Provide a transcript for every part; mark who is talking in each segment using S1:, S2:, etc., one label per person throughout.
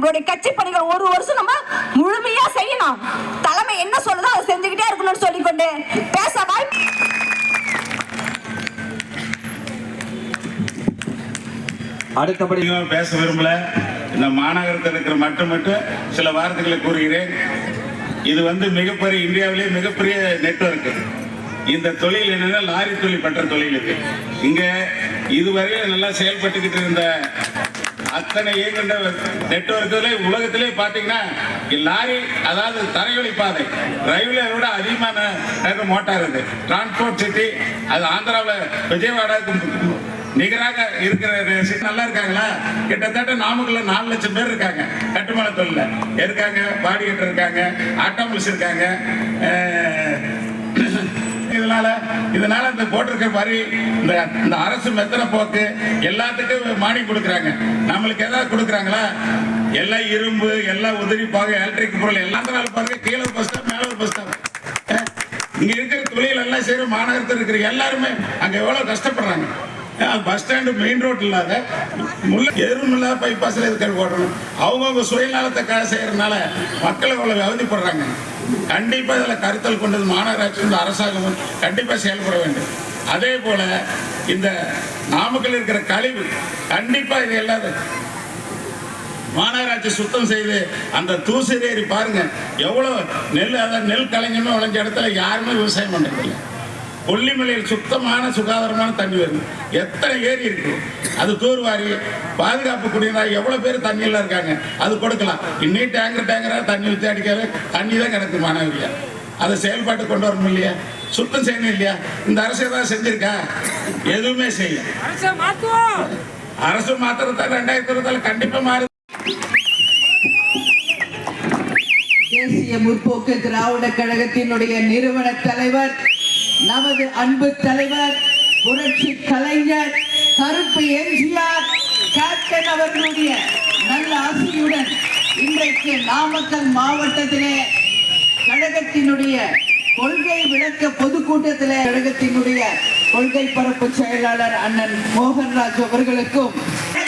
S1: நம்மளுடைய கட்சி பணிகள் ஒரு வருஷம் நம்ம முழுமையா செய்யணும். தலைமை என்ன சொல்லுதோ அதை செஞ்சுக்கிட்டே இருக்கணும்னு சொல்லிக்கொண்டு பேச வாய்ப்பு
S2: அடுத்தபடி
S3: பேச விரும்பல. இந்த மாநகரத்தில் இருக்கிற மட்டும் மட்டும் சில வார்த்தைகளை கூறுகிறேன். இது வந்து மிகப்பெரிய இந்தியாவிலே மிகப்பெரிய நெட்வொர்க் இந்த தொழில் என்னன்னா லாரி தொழில் பற்ற தொழில் இது இங்க இதுவரையில் நல்லா செயல்பட்டுக்கிட்டு இருந்த அத்தனை இயங்குகின்ற நெட்வொர்க்கிலே உலகத்திலே பார்த்தீங்கன்னா லாரி அதாவது தரைவழி பாதை ரயில்வே விட அதிகமான நேரம் மோட்டார் இது. டிரான்ஸ்போர்ட் சிட்டி அது ஆந்திராவில் விஜயவாடாவுக்கு நிகராக இருக்கிற நல்லா இருக்காங்களா? கிட்டத்தட்ட நாமக்கல்ல நாலு லட்சம் பேர் இருக்காங்க. கட்டுமான தொழில இருக்காங்க பாடி கட்டர் இருக்காங்க ஆட்டோமொபைல்ஸ் இருக்காங்க இதனால இதனால இந்த போட்டிருக்க வரி இந்த இந்த அரசு மெத்தன போக்கு எல்லாத்துக்கும் மானியம் கொடுக்குறாங்க. நம்மளுக்கு ஏதாவது கொடுக்குறாங்களா? எல்லாம் இரும்பு எல்லாம் உதிரி பாக எலக்ட்ரிக் பொருள் எல்லாத்தினால பாருங்க கீழே ஒரு பஸ் ஸ்டாப் மேல ஒரு பஸ் ஸ்டாப் இங்க இருக்கிற தொழில் எல்லாம் செய்யற மாநகரத்தில் இருக்கிற எல்லாருமே அங்க எவ்வளவு கஷ்டப்படுறாங்க? பஸ் ஸ்டாண்டு மெயின் ரோட் இல்லாத முள்ள எருமில்லா பைபாஸ்ல இருக்கிற ஓடணும் அவங்கவுங்க சுயநலத்தை செய்யறதுனால மக்கள் அவ்வளவு அவதிப்படுறாங்க? கண்டிப்பா இதுல கருத்தல் கொண்டது மாநகராட்சி இந்த அரசாங்கம் கண்டிப்பா செயல்பட வேண்டும். அதே போல இந்த நாமக்கல் இருக்கிற கழிவு கண்டிப்பா இது எல்லாரும் மாநகராட்சி சுத்தம் செய்து அந்த தூசிரேறி பாருங்க. எவ்வளவு நெல் அதாவது நெல் கலைஞமே விளைஞ்ச இடத்துல யாருமே விவசாயம் பண்ணுறதில்லை கொல்லிமலையில் சுத்தமான சுகாதாரமான தண்ணி வருது. எத்தனை ஏரி இருக்கு? அது தூர்வாரி பாதுகாப்பு குடிநீர் எவ்வளவு பேர் தண்ணியில இருக்காங்க? அது கொடுக்கலாம். இன்னும் டேங்கர் டேங்கரா தண்ணி ஊற்றி அடிக்காது தண்ணி தான் கிடக்கு மாணவியா. அதை செயல்பாட்டு கொண்டு வரணும் இல்லையா? சுத்தம் செய்யணும் இல்லையா? இந்த அரசு ஏதாவது செஞ்சிருக்கா? எதுவுமே செய்யல. அரசு மாத்திரத்தை ரெண்டாயிரத்தி இருபத்தால கண்டிப்பா மாறு
S4: தேசிய முற்போக்கு திராவிட கழகத்தினுடைய நிறுவன தலைவர் நமது அன்பு தலைவர் புரட்சி கலைஞர் கருப்பு எம்ஜிஆர் கேப்டன் அவர்களுடைய நல்ல ஆசையுடன் இன்றைக்கு நாமக்கல் மாவட்டத்திலே கழகத்தினுடைய கொள்கை விளக்க பொதுக்கூட்டத்திலே கழகத்தினுடைய கொள்கை பரப்பு செயலாளர் அண்ணன் மோகன்ராஜ் அவர்களுக்கும்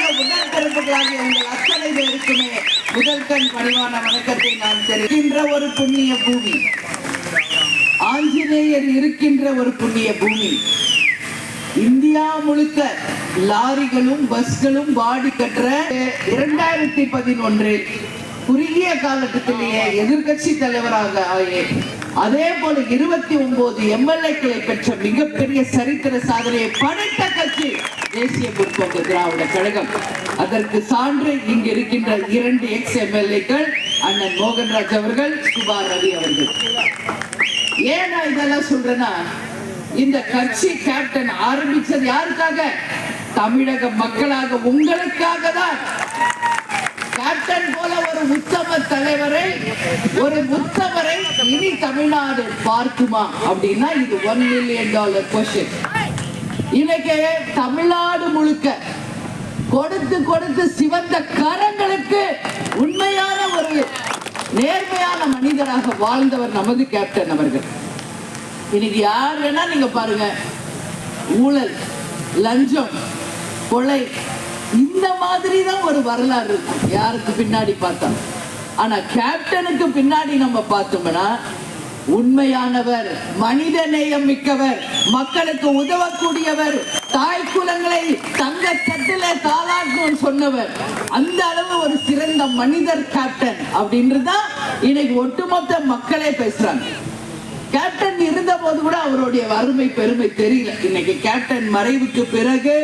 S4: உங்கள் அத்தனை பேருக்குமே முதல் கண் பணிவான வணக்கத்தை நான் தெரிவிக்கின்ற ஒரு புண்ணிய பூமி. ஆஞ்சநேயர் இருக்கின்ற ஒரு புண்ணிய பூமி. இந்தியா முழுக்க லாரிகளும் பஸ்களும் வாடி கட்டுற இரண்டாயிரத்தி பதினொன்றில் குறுகிய காலகட்டத்திலேயே எதிர்கட்சி தலைவராக அதே போல இருபத்தி ஒன்பது எம்எல்ஏக்களை பெற்ற மிகப்பெரிய சரித்திர சாதனையை படைத்த கட்சி தேசிய முற்போக்கு திராவிட கழகம். அதற்கு சான்று இங்கு இருக்கின்ற இரண்டு எக்ஸ் எம்எல்ஏக்கள் அண்ணன் மோகன்ராஜ் அவர்கள் சுபா ரவி அவர்கள். ஏன் நான் இதெல்லாம் சொல்றேன்னா இந்த கட்சி கேப்டன் ஆரம்பிச்சது யாருக்காக? தமிழக மக்களாக உங்களுக்காக தான் கேப்டன் போல ஒரு உத்தம தலைவரை ஒரு உத்தமரை இனி தமிழ்நாடு பார்க்குமா? அப்படின்னா இது ஒன் மில்லியன் டாலர் கொஸ்டின் இன்னைக்கு தமிழ்நாடு முழுக்க கொடுத்து கொடுத்து சிவந்த கரங்களுக்கு உண்மையான ஒரு நேர்மையான மனிதராக வாழ்ந்தவர் நமது கேப்டன் அவர்கள். இன்னைக்கு யார் வேணா நீங்க பாருங்க. ஊழல் லஞ்சம் கொலை இந்த மாதிரி தான் ஒரு வரலாறு இருக்கும் யாருக்கு பின்னாடி பார்த்தா ஆனா கேப்டனுக்கு பின்னாடி நம்ம பார்த்தோம்னா உண்மையானவர் மனித நேயம் மிக்கவர் மக்களுக்கு உதவக்கூடியவர் தாய் குலங்களை தங்க தட்டில தாளாக்கும் சொன்னவர். அந்த அளவு ஒரு சிறந்த மனிதர் கேப்டன் அப்படின்றதுதான் இன்னைக்கு ஒட்டுமொத்த மக்களே பேசுறாங்க. கேப்டன் இருந்த போது கூட அவருடைய வறுமை பெருமை தெரியல. இன்னைக்கு கேப்டன் மறைவுக்கு பிறகு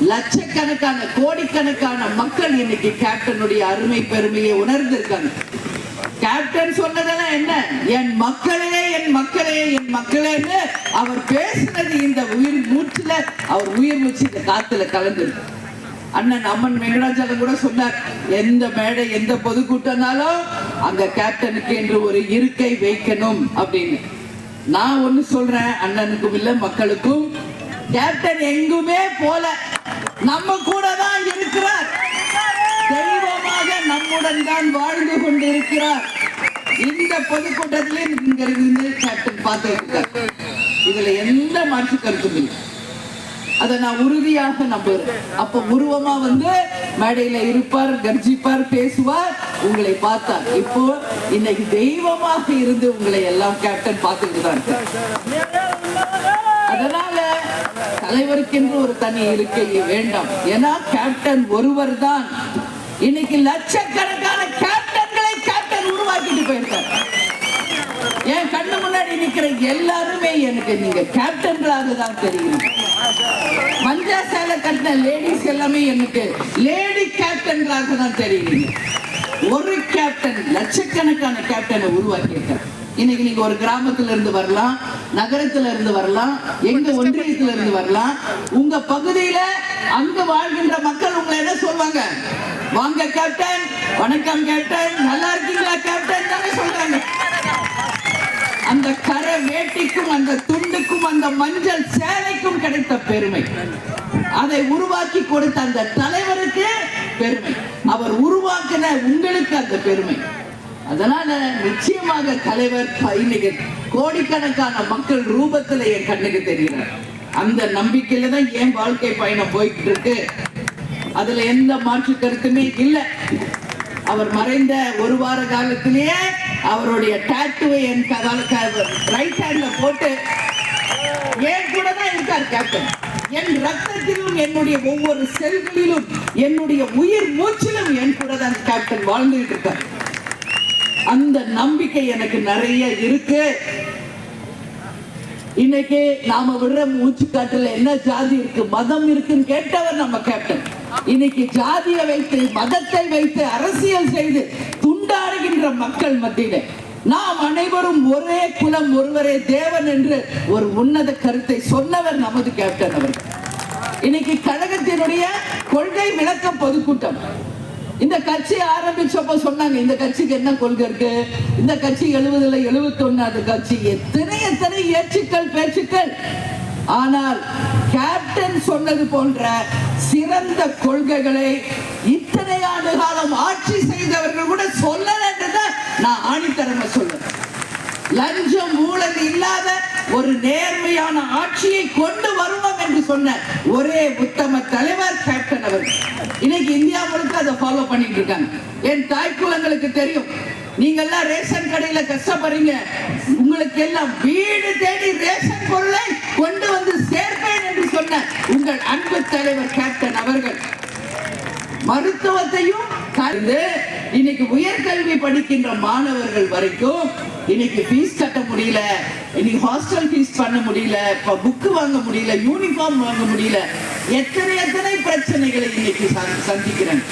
S4: லட்சக்கணக்கான கோடிக்கணக்கான மக்கள் இன்னைக்கு கேப்டனுடைய அருமை பெருமையை உணர்ந்திருக்காங்க. கேப்டன் சொன்னதெல்லாம் என்ன? என் மக்களே என் மக்களே என் மக்களேன்னு அவர் பேசினது இந்த உயிர் மூச்சுல அவர் உயிர் மூச்சு இந்த காத்துல கலந்துருக்கு அண்ணன் அம்மன் வெங்கடாச்சலம் கூட சொன்னார் எந்த மேடை எந்த பொதுக்கூட்டம்னாலும் அங்க கேப்டனுக்கு என்று ஒரு இருக்கை வைக்கணும் அப்படின்னு. நான் ஒண்ணு சொல்றேன் அண்ணனுக்கும் இல்ல மக்களுக்கும். கேப்டன் எங்குமே போல. நம்ம கூட தான் இருக்கிறார். தெய்வமாக நம்முடன் தான் வாழ்ந்து கொண்டிருக்கிறார். இந்த பொதுக்கூட்டத்திலே இங்க இருந்து கேப்டன் பார்த்து இதுல எந்த மாற்று கருத்தும் இல்லை. அதை நான் உறுதியாக நம்புறேன் அப்ப உருவமா வந்து மேடையில இருப்பார் கர்ஜிப்பார் பேசுவார் உங்களை பார்த்தார். இப்போ இன்னைக்கு தெய்வமாக இருந்து உங்களை எல்லாம் கேப்டன் பார்த்துக்கிட்டு தான் அதனால தலைவருக்கென்று ஒரு தனி இருக்கை வேண்டாம். ஏன்னா கேப்டன் ஒருவர் தான். இன்னைக்கு லட்சக்கணக்கான எல்லாருமே எனக்கு நீங்க கேப்டன்களாக தான் தெரியும். மஞ்சா சேலை கட்டின லேடிஸ் எல்லாமே எனக்கு லேடி கேப்டன்களாக தான் தெரியுங்க ஒரு கேப்டன் லட்சக்கணக்கான கேப்டனை உருவாக்கியிருக்கார். இன்னைக்கு நீங்க ஒரு கிராமத்துல இருந்து வரலாம் நகரத்துல இருந்து வரலாம் எங்க ஒன்றியத்துல இருந்து வரலாம் உங்க பகுதியில அங்க வாழ்கின்ற மக்கள் உங்களை என்ன சொல்வாங்க? வாங்க கேப்டன் வணக்கம் கேப்டன் நல்லா இருக்கீங்களா கேப்டன் தானே சொல்றாங்க. அந்த கரை வேட்டிக்கும் அந்த துண்டுக்கும் அந்த மஞ்சள் சேலைக்கும் கிடைத்த பெருமை. அதை உருவாக்கி கொடுத்த அந்த தலைவருக்கு பெருமை. அவர் உருவாக்கின உங்களுக்கு அந்த பெருமை. அதனால நிச்சயமாக தலைவர் பயணிகள் கோடிக்கணக்கான மக்கள் ரூபத்துல என் கண்ணுக்கு தெரிகிறார். அந்த நம்பிக்கையில தான் என் வாழ்க்கை பயணம் போய்கிட்டு இருக்கு அதுல எந்த மாற்று கருத்துமே இல்லை. அவர் மறைந்த ஒரு வார காலத்திலேயே அவருடைய டாட்டுவை என் ரைட் ஹேண்ட்ல போட்டு என் கூட தான் இருக்கார் கேப்டன் என் ரத்தத்திலும் என்னுடைய ஒவ்வொரு செல்களிலும் என்னுடைய உயிர் மூச்சிலும் என் கூட தான் கேப்டன் வாழ்ந்துட்டு இருக்கார். அந்த நம்பிக்கை எனக்கு நிறைய இருக்கு. இன்னைக்கு நாம விடுற மூச்சு காட்டுல என்ன ஜாதி இருக்கு மதம் இருக்குன்னு கேட்டவர் நம்ம கேப்டன் இன்னைக்கு ஜாதியை வைத்து மதத்தை வைத்து அரசியல் செய்து கொண்டாடுகின்ற மக்கள் மத்தியிலே. நாம் அனைவரும் ஒரே குலம் ஒருவரே தேவன் என்று ஒரு உன்னத கருத்தை சொன்னவர் நமது கேப்டன் அவர்கள். இன்னைக்கு கழகத்தினுடைய கொள்கை விளக்க பொதுக்கூட்டம். இந்த கட்சி ஆரம்பிச்சப்ப சொன்னாங்க இந்த கட்சிக்கு என்ன கொள்கை இருக்கு? இந்த கட்சி எழுபதுல எழுபத்தி ஒன்னாவது கட்சி எத்தனை எத்தனை ஏச்சுக்கள் பேச்சுக்கள்? ஆனால் கேப்டன் சொன்னது போன்ற சிறந்த கொள்கைகளை இத்தனை ஆண்டு காலம் ஆட்சி செய்தவர்கள் கூட சொல்ல நான் ஆணித்தரமா சொல்றேன். லஞ்சம் ஊழல் இல்லாத ஒரு நேர்மையான ஆட்சியை கொண்டு வருவோம் என்று சொன்ன ஒரே உத்தம தலைவர் கேப்டன் அவர். இன்னைக்கு இந்தியா முழுக்க அதை ஃபாலோ பண்ணிட்டு இருக்காங்க. என் தாய்க்குலங்களுக்கு தெரியும். நீங்க எல்லாம் ரேஷன் கடையில கஷ்டப்படுறீங்க. உங்களுக்கு எல்லாம் வீடு தேடி ரேஷன் பொருளை கொண்டு வந்து சேர்ப்பேன் என்று சொன்ன உங்கள் அன்பு தலைவர் கேப்டன் அவர்கள். மருத்துவத்தையும் கலந்து இன்னைக்கு உயர்கல்வி படிக்கின்ற மாணவர்கள் வரைக்கும் இன்னைக்கு ஃபீஸ் கட்ட முடியல. இன்னைக்கு ஹாஸ்டல் ஃபீஸ் பண்ண முடியல. இப்ப புக்கு வாங்க முடியல. யூனிஃபார்ம் வாங்க முடியல. எத்தனை எத்தனை பிரச்சனைகளை இன்னைக்கு சந்திக்கிறேன்.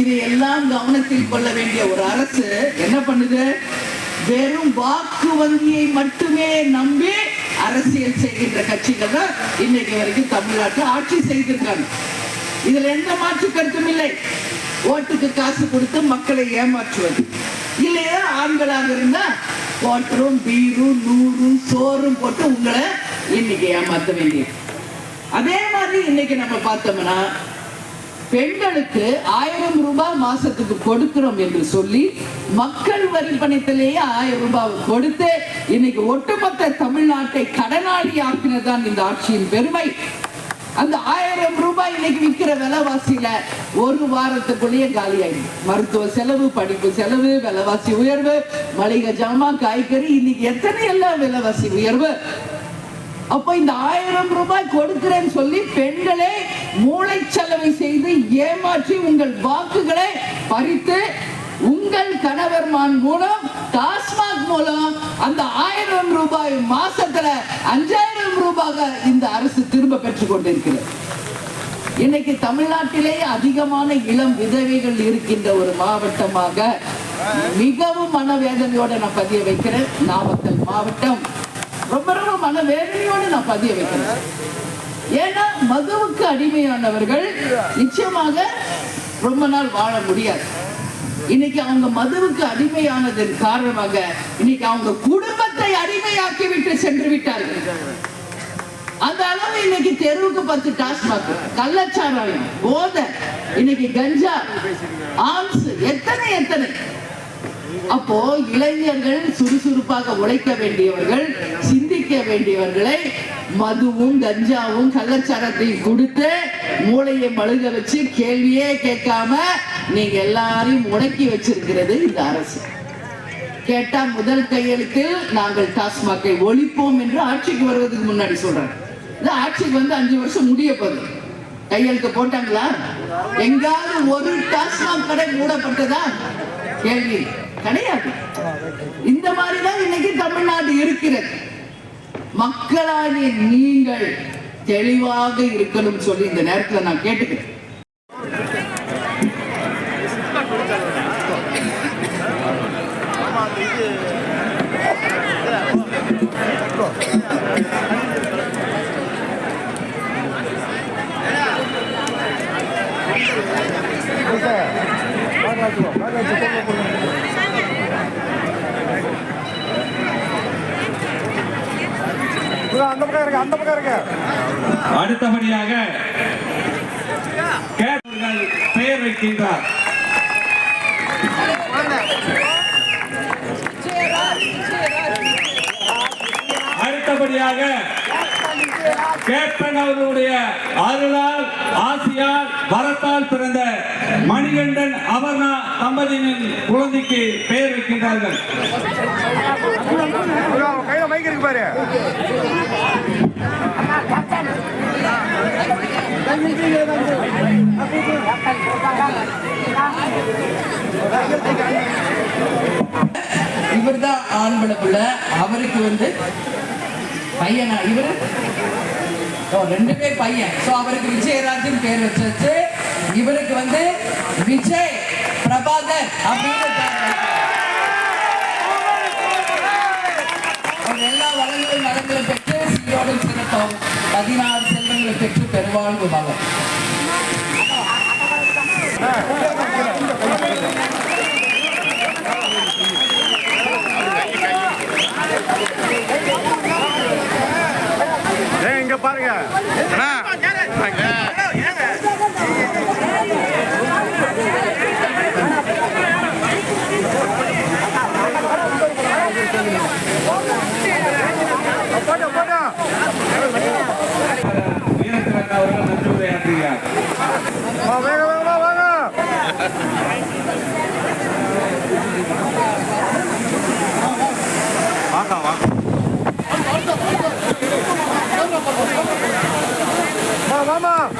S4: இது எல்லாம் கவனத்தில் கொள்ள வேண்டிய ஒரு அரசு என்ன பண்ணுது? வெறும் வாக்கு வங்கியை மட்டுமே நம்பி அரசியல் செய்கின்ற கட்சிகள் தான் இன்னைக்கு வரைக்கும் தமிழ்நாட்டை ஆட்சி செய்திருக்காங்க. இதுல எந்த மாற்று கருத்தும் இல்லை. ஓட்டுக்கு காசு கொடுத்து மக்களை ஏமாற்றுவது. இல்லையா? ஆண்களாக இருந்தா ஓட்டரும் பீரும் நூறும் சோறும் போட்டு உங்களை இன்னைக்கு ஏமாத்த வேண்டியது. அதே மாதிரி இன்னைக்கு நம்ம பார்த்தோம்னா பெண்களுக்கு ஆயிரம் ரூபாய் மாசத்துக்கு கொடுக்கிறோம் என்று சொல்லி மக்கள் வரி பணத்திலேயே ஆயிரம் ரூபாய் கொடுத்து இன்னைக்கு ஒட்டுமொத்த தமிழ்நாட்டை கடனாளி ஆக்கினதுதான் இந்த ஆட்சியின் பெருமை. அந்த ஆயிரம் ரூபாய் இன்னைக்கு விற்கிற விலைவாசியில ஒரு வாரத்துக்குள்ளேயே காலியாயிடும். மருத்துவ செலவு படிப்பு செலவு விலைவாசி உயர்வு மளிகை ஜாமான் காய்கறி இன்னைக்கு எத்தனை எல்லாம் விலைவாசி உயர்வு? அப்ப இந்த ஆயிரம் ரூபாய் கொடுக்கிறேன்னு சொல்லி பெண்களே மூளை செலவை செய்து ஏமாற்றி உங்கள் வாக்குகளை பறித்து உங்கள் கணவர்மான் மூலம் டாஸ்மாக் மூலம் அந்த ஆயிரம் ரூபாய் மாசத்துல அஞ்சாயிரம் ரூபாய் இந்த அரசு திரும்ப பெற்றுக் கொண்டிருக்கிறது. இன்னைக்கு தமிழ்நாட்டிலேயே அதிகமான இளம் விதவைகள் இருக்கின்ற ஒரு மாவட்டமாக மிகவும் மனவேதனையோட நான் பதிய வைக்கிறேன். நாமக்கல் மாவட்டம். ரொம்ப ரொம்ப மனவேதனையோட நான் பதிய வைக்கிறேன். ஏன்னா மதுவுக்கு அடிமையானவர்கள் நிச்சயமாக ரொம்ப நாள் வாழ முடியாது. இன்னைக்கு அவங்க மதுவுக்கு அடிமையானதன் காரணமாக இன்னைக்கு அவங்க குடும்பத்தை அடிமையாக்கி விட்டு சென்று விட்டார்கள். அந்த அளவு இன்னைக்கு தெருவுக்கு பத்து டாஸ்மாக் கள்ளச்சாராயம் போதை இன்னைக்கு கஞ்சா ஆம்ஸ் எத்தனை எத்தனை? அப்போ இளைஞர்கள் சுறுசுறுப்பாக உழைக்க வேண்டியவர்கள் சிந்திக்க வேண்டியவர்களை மதுவும் கஞ்சாவும் கள்ளச்சாரத்தையும் கொடுத்து மூளையை மழுக வச்சு கேள்வியே கேட்காம நீங்க எல்லாரையும் முடக்கி வச்சிருக்கிறது இந்த அரசு. கேட்டா முதல் கையெழுத்தில் நாங்கள் டாஸ்மாகை ஒழிப்போம் என்று ஆட்சிக்கு வருவதற்கு முன்னாடி சொல்றேன். இந்த ஆட்சிக்கு வந்து அஞ்சு வருஷம் முடிய போகுது. கையெழுத்து போட்டாங்களா? எங்காவது ஒரு டாஸ்மாக் கடை மூடப்பட்டதா? கேள்வி. கிடையாது. இந்த மாதிரிதான் இன்னைக்கு தமிழ்நாடு இருக்கிறது. மக்களாகிய நீங்கள் தெளிவாக இருக்கணும் சொல்லி இந்த நேரத்துல நான் கேட்டுக்கிறேன்
S5: அந்த பக்கம் இருக்கு அந்த பக்கம் இருக்கு
S2: அடுத்தபடியாக பெயர் வைக்கின்றார். அடுத்தபடியாக கேப்டன் அவர்களுடைய அருளால் ஆசியால் வரத்தால் பிறந்த மணிகண்டன் அபர்ணா தம்பதியினின் குழந்தைக்கு பெயர் வைக்கின்றார்கள்.
S4: இவர் தான் ஆண்பள பிள்ளை. அவருக்கு வந்து பையனா? இவர்? ரெண்டு பேர் பையன். ஸோ அவருக்கு விஜயராஜன் பேர் வச்சாச்சு. இவருக்கு வந்து விஜய் பிரபாகர் அப்படின்னு எல்லா வளங்களும் நலங்களும் பெற்று சீரோடும் சிறப்பாகும் பதினாறு பெற்று பெருவாழ்வு மகன்.
S5: 妈妈